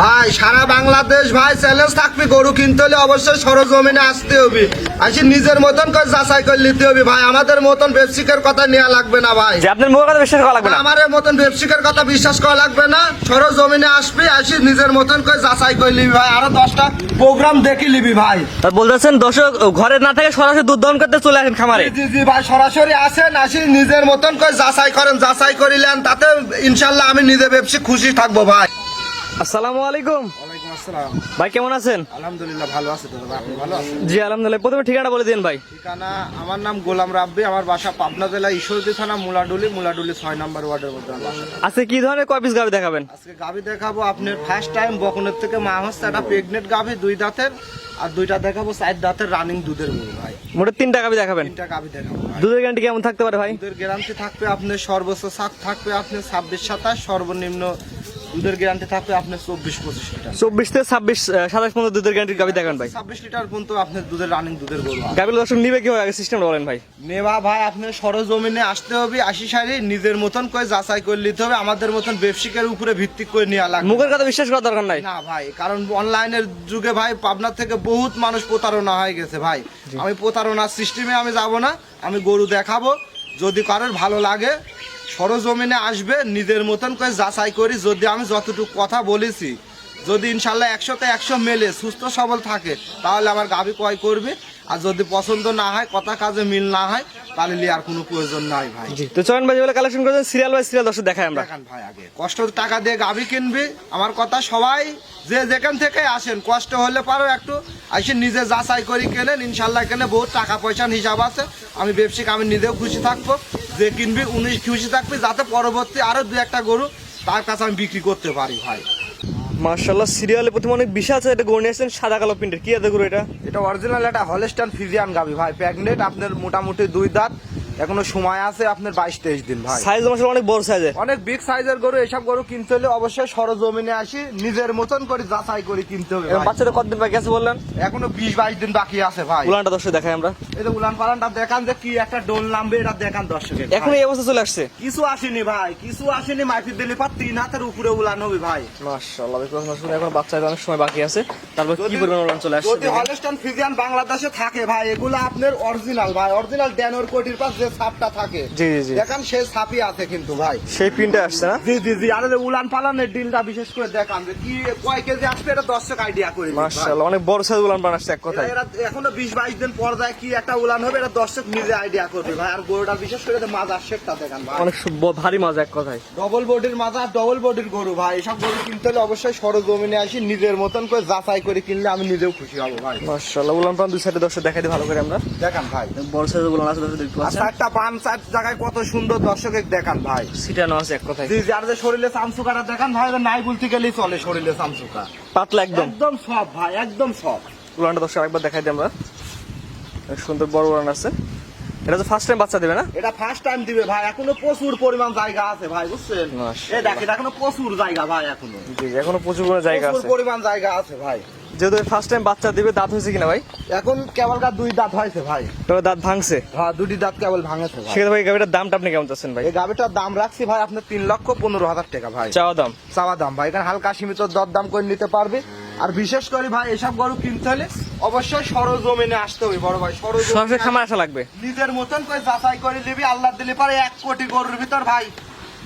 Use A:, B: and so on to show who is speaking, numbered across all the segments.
A: ভাই সারা বাংলাদেশ ভাই চ্যালেঞ্জ থাকবে গরু কিনতে হলে অবশ্যই সরজমিনে আসতে হবে। আসি নিজের মতন করে যাচাই করে নিতে হবে ভাই। আমাদের মতন ব্যবসায়িকের কথা নেওয়া লাগবে না ভাই।
B: যে আপনার মুখের কথা বিশ্বাস করা লাগবে না।
A: আমার মতন ব্যবসায়িকের কথা বিশ্বাস করা লাগবে না। সরজমিনে আসবি আসি নিজের মতন করে যাচাই করে নিবি ভাই। আরও দশটা প্রোগ্রাম দেখে নিবি ভাই।
B: তা বলতেছেন দর্শক ঘরে না থেকে সরাসরি দুধ দহন করতে চলে আসেন খামারে।
A: জি জি ভাই সরাসরি আসেন আসি নিজের মতন করে যাচাই করেন যাচাই করিলেন তাতে ইনশাল্লাহ আমি নিজে ব্যবসা খুশি থাকব ভাই।
B: আসসালামু আলাইকুম।
A: ওয়ালাইকুম আসসালাম।
B: ভাই কেমন আছেন?
A: আলহামদুলিল্লাহ ভালো আছে দাদা আপনি ভালো আছেন?
B: জি আলহামদুলিল্লাহ। প্রথমে ঠিকানা বলে দিন ভাই।
A: ঠিকানা আমার নাম গোলাম রাব্বি আমার বাসা পাবনা জেলা ঈশ্বরদী থানা মুলাডুলি। মুলাডুলি নম্বর ওয়ার্ডের মধ্যে আমার বাসা।
B: আজকে কি ধরনের কয় পিস গাড়ি দেখাবেন?
A: আজকে গাভি দেখাবো আপনার ফার্স্ট টাইম বকনের থেকে মা হচ্ছে একটা প্রেগনেন্ট গাভি দুই দাঁতের। আর দুইটা দেখাবো চার দাঁতের রানিং দুধের গরু ভাই।
B: মোটে তিনটা দেখাবেন।
A: তিনটা গাভি দেখাবো
B: দুধের গ্যারান্টি কেমন থাকতে পারে ভাই?
A: দুধের গ্যারান্টি থাকবে আপনার সর্বোচ্চ থাকবে আপনার ছাব্বিশ সাতাশ সর্বনিম্ন দুধের গ্যারান্টি থাকবে আপনার চব্বিশ পঁচিশ লিটার।
B: চব্বিশ থেকে ছাব্বিশ সাতাশ পর্যন্ত দুধের গ্যারান্টির গাড়ি দেখাবেন ভাই।
A: ছাব্বিশ লিটার পর্যন্ত আপনার দুধের রানিং দুধের গরু।
B: গাড়ির দর্শক নিবে কি হয় আগে সিস্টেম বলেন ভাই।
A: নেওয়া ভাই আপনার সরজমিনে আসতে হবে আশি সারি নিজের মতন করে যাচাই করে নিতে হবে আমাদের মতন ব্যবসায়িকের উপরে ভিত্তি করে নেওয়া লাগবে।
B: মুখের কথা বিশ্বাস করার দরকার নাই।
A: না ভাই কারণ অনলাইনের যুগে ভাই পাবনা থেকে বহুত মানুষ প্রতারণা হয়ে গেছে ভাই। আমি প্রতারণার সিস্টেমে আমি যাব না আমি গরু দেখাবো। যদি কারোর ভালো লাগে সরজমিনে আসবে নিজের মতন করে যাচাই করি যদি আমি যতটুকু কথা বলেছি। যদি ইনশাল্লাহ একশোতে একশো মেলে সুস্থ সবল থাকে তাহলে আমার গাভি ক্রয় করবে। আর যদি পছন্দ না হয় কথা কাজে মিল না হয় তাহলে আর কোনো প্রয়োজন নাই ভাই।
B: তো চয়ন ভাই যেগুলো কালেকশন করেছেন সিরিয়াল বাই সিরিয়াল দর্শক দেখাই আমরা।
A: দেখান ভাই আগে। কষ্ট টাকা দিয়ে গাভি কিনবি আমার কথা সবাই যে যেখান থেকে আসেন কষ্ট হলে পারো একটু আসে নিজে যাচাই করি কেনেন ইনশাল্লাহ কেনে বহুত টাকা পয়সার হিসাব আছে। আমি ব্যবসায়িক আমি নিজেও খুশি থাকব। যে কিনবি উনি খুশি থাকবি যাতে পরবর্তী আরও দু একটা গরু তার কাছে আমি বিক্রি করতে পারি ভাই।
B: মার্শাল্লাহ সিরিয়ালে প্রথমে অনেক বিষয় আছে, এটা গড়ে আসছেন সাদা কালো প্রিন্টের। কি আছে গুরু এটা?
A: এটা অরিজিনাল একটা হলস্টান ফিজিয়ান গাভি ভাই। প্যাগনেট আপনার মোটামুটি দুই দাঁত এখনও সময় আছে আপনার বাইশ তেইশ দিন ভাই।
B: সাইজ মার্শাল অনেক বড় সাইজের
A: অনেক বিগ সাইজের গরু এসব গরু কিনতে হলে অবশ্যই সরজমিনে আসি নিজের মতন করে যাচাই করে কিনতে হবে ভাই।
B: বাচ্চাদের কতদিন বাকি আছে বললেন?
A: এখনও বিশ বাইশ দিন বাকি আছে ভাই।
B: উলানটা দর্শক দেখাই আমরা।
A: এই যে উলান পালানটা দেখান যে কি একটা ডোল নামবে এটা দেখান দর্শকের
B: এখন এই অবস্থা চলে আসছে?
A: কিছু আসেনি ভাই। কিছু আসেনি মাইফি দিলে পার তিন হাতের উপরে উলান হবে ভাই।
B: মাশাআল্লাহ দেখুন শুনে এখন বাচ্চাদের অনেক সময় বাকি আছে। তারপর কি পরিমাণ উলান চলে আসছে
A: যদি হলস্টান ফিজিয়ান বাংলাদেশে থাকে ভাই এগুলো আপনার অরিজিনাল ভাই। অরিজিনাল ড্যানোর কোটির পাশ ছাপটা থাকে।
B: জি জি
A: দেখেন সেই ছাপই আছে কিন্তু ভাই।
B: সেই প্রিন্টে আসছে না?
A: জি জি জি। আর উলান পালানের ডিলটা বিশেষ করে দেখান যে কি কয় কেজি আসবে এটা দর্শক আইডিয়া করে
B: মাশাআল্লাহ অনেক বড় সাইজ উলান আসছে এক
A: এরা-
B: কথায়।
A: এরা এখনও বিশ বাইশ দিন পর যায় কি একটা উলান হবে এটা দর্শক নিজে আইডিয়া করবে ভাই। আর গরুটা বিশেষ করে যে মাজার শেপটা দেখান ভাই।
B: অনেক ভারী মজা এক কথায়।
A: ডবল বডির মাজা ডবল বডির গরু ভাই। এসব গরু কিনতে হলে অবশ্যই সরজমিনে আসি নিজের মতন করে যাচাই করে কিনলে আমি নিজেও খুশি হব ভাই।
B: মাশাআল্লাহ উলান পান দুই সাইডে দর্শক দেখাই দিই ভালো করে আমরা।
A: দেখান ভাই।
B: বড় সাইজের উলান আছে দর্শক দেখতে পাচ্ছেন।
A: চারটা পান চার জায়গায় কত সুন্দর দর্শকের দেখান ভাই।
B: সিটানো আছে এক কথায়।
A: জি আর যে শরীরে চামচুকাটা দেখান ভাই নাই বলতে গেলেই চলে শরীরে চামচুকা
B: পাতলা একদম।
A: একদম সব ভাই একদম সব
B: উলানটা দর্শক একবার দেখাই দিই আমরা। সুন্দর বড় উলান আছে। এটা তো ফার্স্ট টাইম বাচ্চা দেবে না?
A: এটা ফার্স্ট টাইম দিবে ভাই এখনও প্রচুর পরিমাণ জায়গা আছে ভাই বুঝছেন। এই দেখেন এখনও প্রচুর জায়গা ভাই এখনও।
B: জি এখনও প্রচুর জায়গা
A: প্রচুর পরিমাণ জায়গা আছে ভাই।
B: যেহেতু ফার্স্ট টাইম বাচ্চা দিবে দাঁত হয়েছে কিনা ভাই?
A: এখন কেবলকার দুই দাঁত হয়েছে ভাই।
B: তবে দাঁত ভাঙছে?
A: হ্যাঁ দুটি দাঁত কেবল ভাঙেছে ভাই।
B: সেক্ষেত্রে ভাই গাড়িটার দামটা আপনি কেমন চাচ্ছেন ভাই?
A: এই গাবিটার দাম রাখছি ভাই আপনার তিন লক্ষ পনেরো হাজার টাকা ভাই।
B: চাওয়া দাম?
A: চাওয়া দাম ভাই এখানে হালকা সীমিত দর দাম করে নিতে পারবে। আর বিশেষ করে ভাই এসব গরু কিনতে হলে অবশ্যই সরজমিনে আসতে হবে বড় ভাই সরজমিনে
B: খামার আসা লাগবে।
A: নিজের মতন করে যাচাই করে নিবি আল্লাহ দিলে পারে এক কোটি গরুর ভিতর ভাই।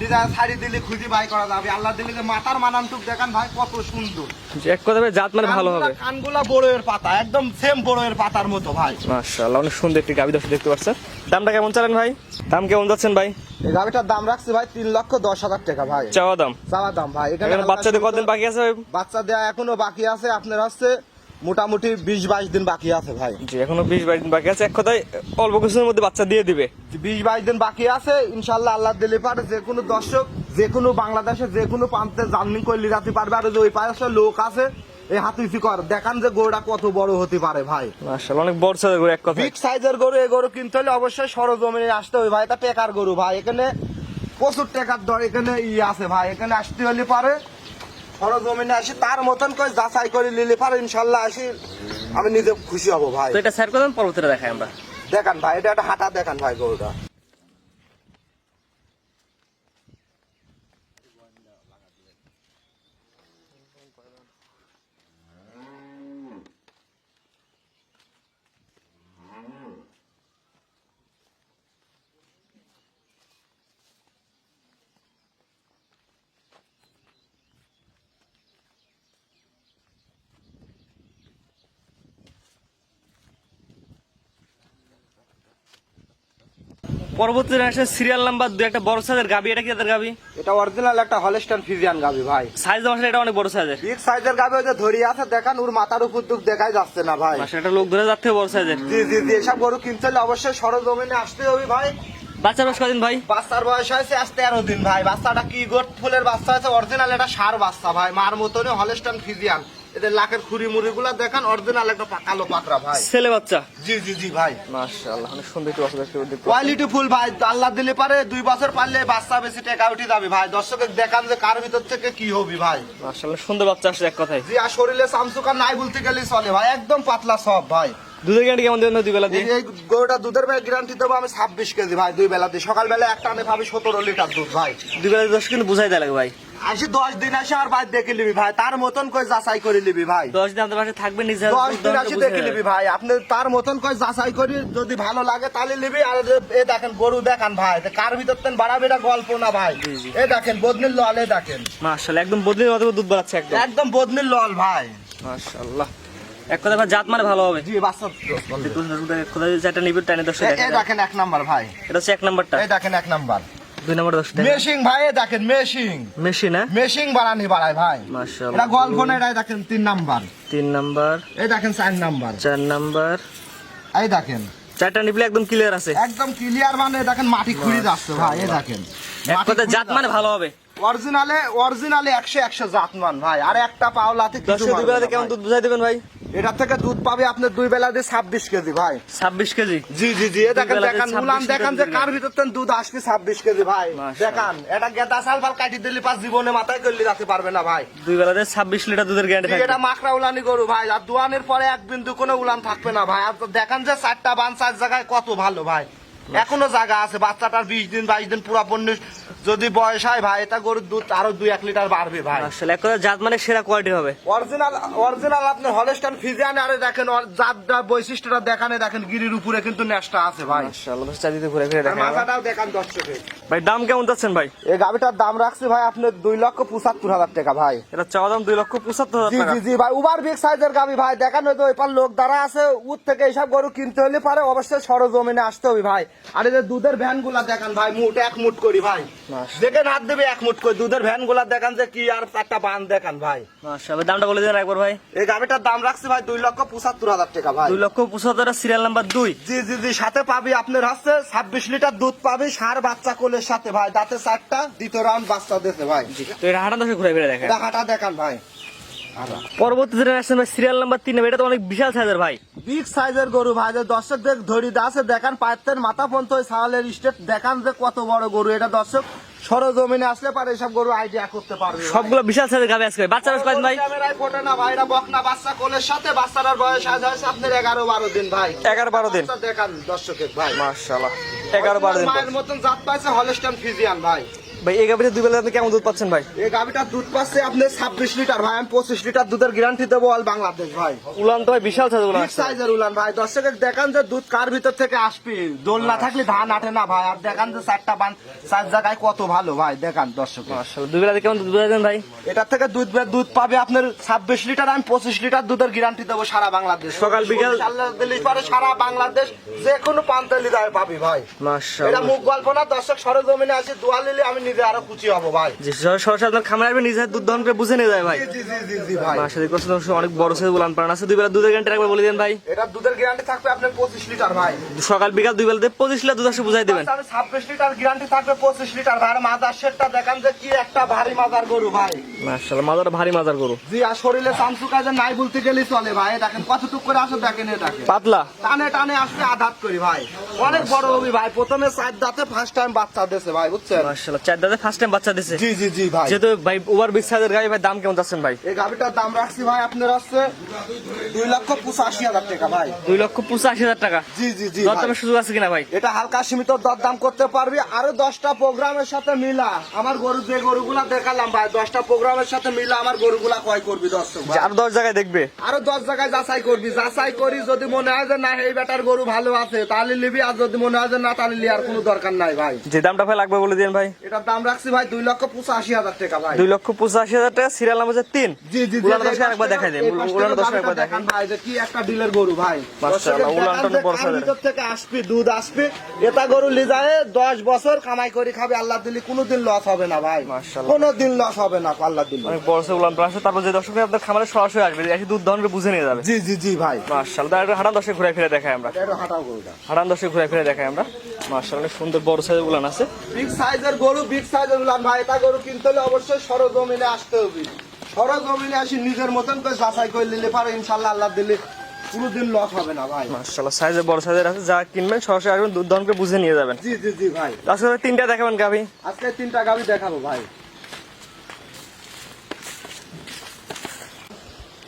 A: নিজের শাড়ি দিলে খুঁজি ভাই করা যাবে। আল্লাহ দিলে মাথার মানানটুক দেখান ভাই কত সুন্দর।
B: এক কথা জাত মানে ভালো হবে।
A: কানগুলা- কানগুলা পাতা একদম সেম বড়ের পাতার মতো ভাই।
B: মাশাআল্লাহ অনেক সুন্দর একটি গাবি দর্শক দেখতে পাচ্ছেন। দামটা কেমন চালেন ভাই? দাম কেমন যাচ্ছেন ভাই?
A: এই গাবিটার দাম রাখছি ভাই তিন লক্ষ দশ হাজার টাকা ভাই।
B: চাওয়া দাম।
A: চাওয়া দাম ভাই। এখানে
B: এখানে
A: হালকা
B: বাচ্চাদের কতদিন বাকি আছে ভাই?
A: বাচ্চা দেওয়া এখনও বাকি আছে। আপনার হচ্ছে মোটামুটি বিশ বাইশ দিন বাকি আছে ভাই।
B: জি এখনও বিশ বাইশ দিন বাকি আছে। এক কথায় অল্প কিছুর মধ্যে বাচ্চা দিয়ে দিবে।
A: বিশ বাইশ দিন বাকি আছে ইনশাল্লাহ আল্লাহ দিলে পারে। যে কোনো দর্শক যে কোনো বাংলাদেশে যে কোনো প্রান্তে জার্নি করে যেতে পারবে। আর যে ওই পাশে লোক আছে এই হাতি কর দেখান যে গরুটা কত বড় হতে পারে ভাই।
B: মাশাআল্লাহ অনেক বড় সাইজের গরু এক কথায়।
A: বিগ সাইজের গরু এই গরু কিনতে হলে অবশ্যই সরজমিনে আসতে হবে ভাই। এটা টেকার গরু ভাই। এখানে প্রচুর টেকার দর এখানে ই আছে ভাই। এখানে আসতে হলে পারে সরজমিনে আসি তার মতন করে যাচাই করে নিলে পারে ইনশাল্লাহ আসি। আমি নিজে খুশি হব ভাই।
B: তো এটা স্যার করবেন পরবর্তীতে দেখাই আমরা?
A: দেখান ভাই এটা একটা হাঁটা দেখান ভাই গরুটা।
B: পরবর্তী জেনারেশন সিরিয়াল নাম্বার দুই একটা বড় সাইজের গাবি এটা কি তাদের গাবি?
A: এটা অরিজিনাল একটা হলস্টাইন ফিজিয়ান গাবি ভাই।
B: সাইজ আমার এটা অনেক বড় সাইজের
A: বিগ সাইজের গাবি ওই যে ধরিয়ে আছে দেখান ওর মাথার উপর দুঃখ দেখাই যাচ্ছে না ভাই।
B: একটা লোক ধরে যাচ্ছে বড় সাইজের
A: জি জি জি এসব গরু কিনতে হলে অবশ্যই সরজমিনে আসতে হবে ভাই।
B: বাচ্চার বয়স কদিন ভাই?
A: বাচ্চার বয়স হয়েছে আজ তেরো দিন ভাই। বাচ্চাটা কি গোট ফুলের বাচ্চা হয়েছে? অরিজিনাল এটা সার বাচ্চা ভাই। মার মতনই হলস্টাইন ফিজিয়ান এদের লাখের খুরি মুড়ি গুলা দেখেন অরিজিনাল একটা কালো পাকড়া ভাই।
B: ছেলে বাচ্চা?
A: জি জি জি ভাই।
B: মাশাআল্লাহ অনেক সুন্দর একটু বাচ্চা দেখতে
A: কোয়ালিটি ফুল ভাই আল্লাহ দিলে পারে দুই বছর পারলে বাচ্চা বেশি টাকা উঠে যাবে ভাই। দর্শকের দেখান যে কার ভিতর থেকে কি হবি ভাই।
B: মাশাআল্লাহ সুন্দর বাচ্চা আসছে এক কথায়।
A: জি আর শরীরে সামসুকার নাই বলতে গেলে চলে ভাই। একদম পাতলা সব ভাই।
B: দুধের গ্যারান্টি কেমন দেবেন দুই বেলা দিয়ে?
A: এই গরুটা দুধের গ্যারান্টি দেবো আমি ছাব্বিশ কেজি ভাই দুই বেলাতে সকালবেলা একটা আমি ভাবি সতেরো লিটার দুধ ভাই।
B: দুই বেলা দশ কিন্তু বুঝাই দেয় ভাই।
A: আসি দশ দিন আসে আর ভাই দেখে নিবি ভাই তার মতন করে যাচাই করে নিবি ভাই।
B: দশ দিন পাশে থাকবে নিজে
A: দশ দিন আসি দেখে নিবি ভাই আপনি তার মতন করে যাচাই করি যদি ভালো লাগে তাহলে নিবি আর এ দেখেন গরু দেখান ভাই কার ভিতর তেন বাড়াবে এটা গল্প না ভাই। এ দেখেন বদনির লল এ দেখেন।
B: মাশাআল্লাহ একদম বদলির মতো দুধ বাড়াচ্ছে একদম।
A: একদম বদনির লল ভাই।
B: মাশাআল্লাহ এক কথা ভাই জাত মানে ভালো হবে।
A: জি বাচ্চা
B: দেখেন
A: এক নাম্বার ভাই।
B: এটা হচ্ছে এক নাম্বারটা।
A: এই দেখেন এক নাম্বার।
B: দুই নম্বর দশটা
A: মেশিং ভাই দেখেন মেশিং
B: মেশিন হ্যাঁ?
A: মেশিং বাড়ানি বাড়ায় ভাই।
B: মাশাআল্লাহ।
A: এটা গল্প না এটা দেখেন তিন নাম্বার।
B: তিন নাম্বার।
A: এই দেখেন চার নাম্বার।
B: চার নাম্বার।
A: এই দেখেন।
B: চারটা নিপলে একদম ক্লিয়ার আছে।
A: একদম ক্লিয়ার মানে দেখেন মাটি খুঁড়ি যাচ্ছে ভাই এই দেখেন।
B: এক কথা জাত মানে ভালো হবে।
A: অরিজিনালে অরিজিনালে একশো একশো জাত মান ভাই। আর একটা পাওলাতে কিছু
B: দুই বেলাতে কেমন দুধ বুঝাই দেবেন ভাই?
A: এটা থেকে দুধ পাবে আপনার দুই বেলা দিয়ে ছাব্বিশ কেজি ভাই।
B: ছাব্বিশ কেজি?
A: জি জি জি দেখেন দেখেন
B: বেলাতে
A: দেখান
B: 26
A: উলান দেখেন যে কার। ভিতর থেকে দুধ আসবে ছাব্বিশ কেজি ভাই।
B: দেখেন
A: দেখান এটা গেদা সাল ফাল কাটি দিলে পাঁচ জীবনে মাথায় করলে রাখতে পারবে না ভাই।
B: দুই বেলা দিয়ে ছাব্বিশ লিটার দুধের গ্যারান্টি
A: এটা মাকড়া উলানি গরু ভাই। আর দোয়ানের পরে এক বিন্দু কোনো উলান থাকবে না ভাই। আর দেখেন যে চারটা বান চার জায়গায় কত ভালো ভাই। এখনও জায়গা আছে বাচ্চাটার বিশ দিন বাইশ দিন পুরা পণ্য যদি বয়স হয় ভাই এটা গরুর দুধ আরও দুই এক লিটার বাড়বে ভাই।
B: আসলে এক কথা জাত মানে সেরা কোয়ালিটি হবে।
A: অরিজিনাল অরিজিনাল আপনি হলস্টান ফিজিয়ান আরে দেখেন জাতটা বৈশিষ্ট্যটা দেখানে দেখেন গিরির উপরে কিন্তু নেশটা আছে ভাই।
B: মাশাআল্লাহ চারিদিকে ঘুরে ফিরে দেখেন
A: মাথাটাও দেখান দর্শকে
B: ভাই দাম কেমন যাচ্ছেন ভাই?
A: এই গাভিটার দাম রাখছি ভাই আপনার দুই লক্ষ পঁচাত্তর হাজার টাকা ভাই।
B: এটা চাওয়া দাম দুই লক্ষ পঁচাত্তর হাজার টাকা।
A: জি জি ভাই উবার বিগ সাইজের গাবি ভাই দেখান হয়তো এবার লোক দ্বারা আছে উত থেকে এইসব গরু কিনতে হলে পারে অবশ্যই সরজমিনে আসতে হবে ভাই। আর যে দুধের ভ্যানগুলা দেখান ভাই মুট এক মুট করি ভাই।
B: মাশাআল্লাহ।
A: দেখে হাত দেবে এক মুট করে। দুধের ভ্যানগুলা দেখান যে কি আর একটা বান দেখান ভাই।
B: মাশাআল্লাহ দামটা বলে দেন একবার ভাই।
A: এই গাভিটার দাম রাখছি ভাই দুই লক্ষ পঁচাত্তর হাজার টাকা ভাই।
B: দুই লক্ষ পঁচাত্তর সিরিয়াল নাম্বার দুই।
A: জি জি জি সাথে পাবি আপনার হচ্ছে ছাব্বিশ লিটার দুধ পাবি সার বাচ্চা কোলের সাথে ভাই। দাঁতে চারটা দ্বিতীয় রাউন্ড বাচ্চা দিতে ভাই।
B: তো এটা হাঁটা দশে ঘুরে ফিরে দেখেন
A: হাঁটা দেখান ভাই।
B: পরবর্তী জেনারেশন সিরিয়াল নাম্বার তিন এটা তো অনেক বিশাল সাইজের ভাই।
A: বিগ সাইজের গরু ভাই যে দর্শক ধরি আছে দেখান পায়ের মাথা পর্যন্ত ওই ছাগলের স্টেট দেখান যে কত বড় গরু এটা দর্শক। সরজমিনে আসলে পারে এসব গরু আইডিয়া করতে পারবে
B: সবগুলো বিশাল সাইজের গাবে আজকে বাচ্চা বেশ কয়েন ভাই?
A: ক্যামেরায় ফোটে না ভাই এটা বকনা বাচ্চা কোলের সাথে বাচ্চাটার বয়স আজ হয়েছে আপনার এগারো বারো দিন ভাই।
B: এগারো বারো দিন।
A: দেখান দর্শকের ভাই।
B: মাশাআল্লাহ। এগারো বারো দিন।
A: মায়ের মতন জাত পাইছে হলস্টান ফিজিয়ান ভাই।
B: ভাই এই গাবিতে দুই বেলা আপনি কেমন দুধ পাচ্ছেন ভাই?
A: এই গাভিটার দুধ পাচ্ছে আপনি ছাব্বিশ লিটার ভাই আমি পঁচিশ লিটার দুধের গ্যারান্টি দেবো অল বাংলাদেশ ভাই।
B: উলান তো ভাই বিশাল সাইজ উলান
A: সাইজের উলান ভাই দর্শকের দেখান যে দুধ কার ভিতর থেকে আসবে। দোল না থাকলে ধান আটে না ভাই আর দেখান যে চারটা বান চার জায়গায় কত ভালো ভাই দেখান দর্শক
B: দুই বেলাতে কেমন দুধ দেন ভাই?
A: এটার থেকে দুধ দুধ পাবে আপনার ছাব্বিশ লিটার আমি পঁচিশ লিটার দুধের গ্যারান্টি দেবো সারা বাংলাদেশ।
B: সকাল বিকাল?
A: সারা বাংলাদেশ যে কোনো প্রান্তে লিদায় পাবি ভাই। এটা মুখ গল্প না দর্শক সরজমিনে আসি দোয়া নিলে আমি নিজে আরও খুশি হব ভাই।
B: জি সরাসরি আপনার খামারে আসবে নিজের দুধ দহন করে বুঝে নিয়ে যায় ভাই।
A: জি জি জি জি জি ভাই
B: মাশাআল্লাহ কষ্ট অনেক বড় সাইজ উলান পান আছে দুই বেলা দুধের গ্যারান্টি একবার বলে দেন ভাই।
A: এটা দুধের গ্যারান্টি থাকবে আপনার পঁচিশ লিটার ভাই।
B: সকাল বিকাল দুই বেলাতে পঁচিশ লিটার দুধ আসে বুঝাই দেবেন।
A: ছাব্বিশ লিটার গ্যারান্টি থাকবে পঁচিশ লিটার ভাই। আর মাদার সেটটা দেখান যে কি একটা ভারী মাদার গরু ভাই।
B: মাশাআল্লাহ মাজার ভারী মাজার গরু।
A: জি আর শরীরে কাজে নাই বলতে গেলেই চলে ভাই। দেখেন কতটুক করে আসো দেখেন এ দেখেন
B: পাতলা।
A: টানে টানে আসলে আঘাত করি ভাই। অনেক বড় হবি ভাই। প্রথমে চার দাঁতে ফার্স্ট টাইম বাচ্চা দিয়েছে ভাই বুঝছেন?
B: মাশাআল্লাহ দাদা ফার্স্ট টাইম বাচ্চা দিছে।
A: জি জি জি ভাই।
B: যেহেতু ভাই ওভার বিগ সাইজের গাড়ি ভাই দাম কেমন যাচ্ছেন ভাই?
A: এই গাভিটার দাম রাখছি ভাই আপনার হচ্ছে দুই লক্ষ পঁচাশি হাজার টাকা ভাই।
B: দুই লক্ষ পঁচাশি হাজার টাকা।
A: জি জি জি
B: দর দামের সুযোগ আছে কিনা ভাই?
A: এটা হালকা সীমিত দরদাম করতে পারবি আরও দশটা প্রোগ্রামের সাথে মিলা। আমার গরু যে গরুগুলা দেখালাম ভাই দশটা প্রোগ্রামের সাথে মিলা আমার গরুগুলা ক্রয় করবি দর্শক
B: আরও দশ জায়গায় দেখবে।
A: আরও দশ জায়গায় যাচাই করবি। যাচাই করি যদি মনে হয় যে না এই বেটার গরু ভালো আছে তাহলে নিবি। আর যদি মনে হয় যে না তাহলে লিয়ার কোনো দরকার নাই ভাই।
B: যে দামটা ভাই লাগবে বলে দিন ভাই।
A: এটার দাম রাখছি ভাই দুই লক্ষ পঁচাশি হাজার টাকা ভাই।
B: দুই লক্ষ পঁচাশি হাজার টাকা সিরিয়াল নাম্বার তিন।
A: জি জি
B: উলান দর্শক একবার দেখাই দেন উলান দর্শক একবার দেখাই
A: ভাই যে কি একটা ডিলের গরু ভাই।
B: মাশাআল্লাহ, উলান টন।
A: ভিতর থেকে আসবে দুধ আসবে এটা গরু লিজায়ে দশ বছর কামাই করে খাবে আল্লাহ দিলে কোনোদিন লস হবে না ভাই।
B: মাশাআল্লাহ।
A: কোনোদিন লস হবে না আল্লাহ দিলে।
B: অনেক বড় উলান আছে তারপর যে দর্শক আপনার খামারে সরাসরি আসবে এসে দুধ দহন করে বুঝে নিয়ে যাবে।
A: জি জি জি ভাই।
B: তার হাঁটান দর্শক ঘুরে ফিরে দেখাই আমরা। হাঁটান দর্শক ঘুরে ফিরে দেখাই আমরা। মার্শাল অনেক সুন্দর বড় সাইজের উলান আছে।
A: বিগ সাইজের গরু বিগ সাইজের উলান। ভাই এটা গরু কিনতে হলে অবশ্যই সরজমিনে আসতে হবে। সরজমিনে আসি নিজের মতন করে যাচাই করে নিলে পারো ইনশাল্লাহ আল্লাহ দিলে কোনোদিন লস হবে না ভাই।
B: মার্শাল্লাহ সাইজের বড় সাইজের আছে যা কিনবেন সরাসরি আসবেন দুধ দমকে বুঝে নিয়ে যাবেন।
A: জি জি জি ভাই।
B: আজকে তিনটা দেখাবেন গাভি?
A: আজকে তিনটা গাভী দেখাবো ভাই।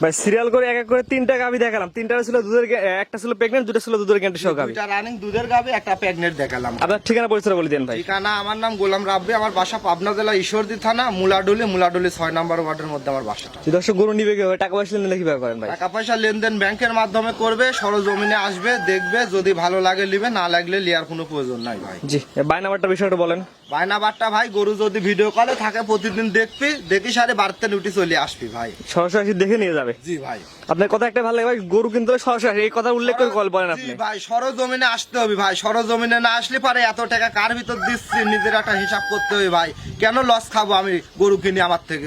B: ভাই সিরিয়াল করে এক এক করে তিনটা গাভি দেখালাম। তিনটা ছিল দুধের একটা ছিল প্রেগনেন্ট দুটো ছিল দুধের গ্যান্টি সহ গাভি।
A: দুইটা রানিং দুধের গাবি একটা প্রেগনেন্ট দেখালাম।
B: আপনার ঠিকানা পরিচয় বলে দেন ভাই।
A: ঠিকানা আমার নাম গোলাম রাব্বি আমার বাসা পাবনা জেলা ঈশ্বরদী থানা মুলাডুলি মুলাডুলি ছয় নম্বর ওয়ার্ডের মধ্যে আমার বাসাটা।
B: যে দর্শক গরু নিবে কীভাবে টাকা পয়সা নিলে কীভাবে করেন ভাই?
A: টাকা পয়সা লেনদেন ব্যাংকের মাধ্যমে করবে সরজমিনে আসবে দেখবে যদি ভালো লাগে নিবে না লাগলে লিয়ার কোনো প্রয়োজন নাই ভাই।
B: জি বাই নাম্বারটা বিষয়টা বলেন।
A: বায়না বাট্টা ভাই গরু যদি ভিডিও কলে থাকে প্রতিদিন দেখবি দেখি সারে বাড়তে উঠি চলে আসবি ভাই।
B: সরাসরি দেখে নিয়ে যাবে।
A: জি ভাই।
B: আপনার কথা একটা ভালো লাগে ভাই গরু কিনতে সরাসরি এই কথা উল্লেখ করে কল বলেন আপনি।
A: ভাই সরজমিনে আসতে হবে ভাই সরজমিনে না আসলে পারে এত টাকা কার ভিতর দিচ্ছি? নিজের একটা হিসাব করতে হবে ভাই। কেন লস খাব আমি গরু কিনি আমার থেকে?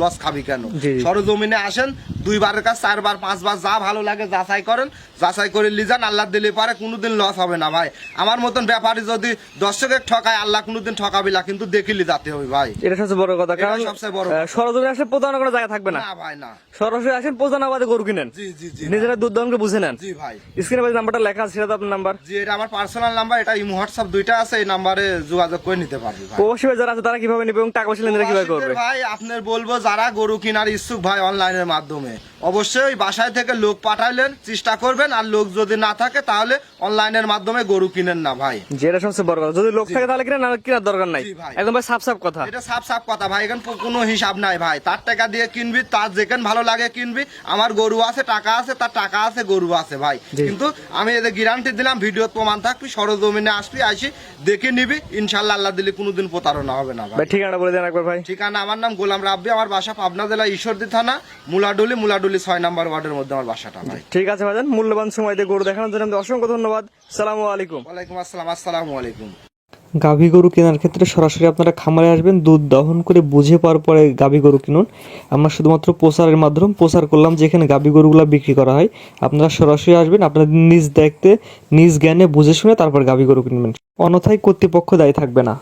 A: লস খাবি কেন। সরজমিনে আসেন দুইবারের কাজ চারবার পাঁচবার যা ভালো লাগে যাচাই করেন। যাচাই করে লিজান আল্লাহ দিলে পারে কোনোদিন লস হবে না ভাই। আমার মতন ব্যাপারী যদি দর্শকের ঠকায় আল্লাহ কোনোদিন ঠকাবি না কিন্তু দেখিলি যাতে হবে ভাই।
B: এটা সবচেয়ে বড় কথা কারণ
A: সবচেয়ে বড়
B: সরজমিনে আসলে প্রতারণা করার জায়গা থাকবে না।
A: ভাই না।
B: সরাসরি আসেন প্রতারণা বাদে গরু কিনেন
A: জি জি জি
B: নিজেরা দুধ দহনকে বুঝে নেন।
A: জি ভাই।
B: স্ক্রিনে বাজে নাম্বারটা লেখা আছে সেটা তো আপনার নাম্বার।
A: জি এটা আমার পার্সোনাল নাম্বার এটা ইমো হোয়াটসঅ্যাপ দুইটা আছে এই নাম্বারে যোগাযোগ করে নিতে পারবে ভাই।
B: প্রবাসী ভাই যারা আছে তারা কীভাবে নেবে এবং টাকা পয়সা লেনদেন কীভাবে করবে?
A: ভাই আপনার বলব যারা গরু কেনার ইচ্ছুক ভাই অনলাইনের মাধ্যমে। অবশ্যই বাসায় থেকে লোক পাঠাইলেন চেষ্টা করবেন আর লোক যদি না থাকে তাহলে অনলাইনের মাধ্যমে গরু কিনেন না ভাই।
B: যেটা সবচেয়ে বড় কথা। যদি লোক থাকে তাহলে কিনা না কেনার দরকার নাই। একদম ভাই সাফ সাফ কথা।
A: এটা সাফ সাফ কথা ভাই এখানে কোনো হিসাব নাই ভাই। তার টাকা দিয়ে কিনবি তার যেখানে ভালো লাগে কিনবি। আমার গরু আছে টাকা আছে তার টাকা আছে গরু আছে ভাই। কিন্তু আমি এদের গ্যারান্টি দিলাম ভিডিও প্রমাণ থাকবি সরজমিনে আসবি আসি দেখে নিবি ইনশাল্লাহ আল্লাহ দিলে কোনোদিন প্রতারণা হবে না ভাই।
B: ঠিকানা বলে দেন একবার ভাই।
A: ঠিকানা আমার নাম গোলাম রাব্বি আমার বাসা পাবনা জেলা ঈশ্বরদী থানা মুলাডুলি মুলাডুলি ছয় নম্বর ওয়ার্ডের মধ্যে আমার বাসাটা ভাই।
B: ঠিক আছে ভাইজান। মূল্যবান সময় দিয়ে গরু দেখানোর জন্য অসংখ্য ধন্যবাদ। সালামু আলাইকুম।
A: ওয়ালাইকুম আসসালাম আসসালামু আলাইকুম।
C: গাভী গরু কেনার ক্ষেত্রে সরাসরি আপনারা খামারে আসবেন দুধ দহন করে বুঝে পাওয়ার পরে গাভী গরু কিনুন। আমরা শুধুমাত্র প্রচারের মাধ্যমে প্রচার করলাম যেখানে গাভী গরুগুলো বিক্রি করা হয়। আপনারা সরাসরি আসবেন আপনাদের নিজ দেখতে নিজ জ্ঞানে বুঝে শুনে তারপর গাভী গরু কিনবেন। অন্যথায় কর্তৃপক্ষ দায়ী থাকবে না।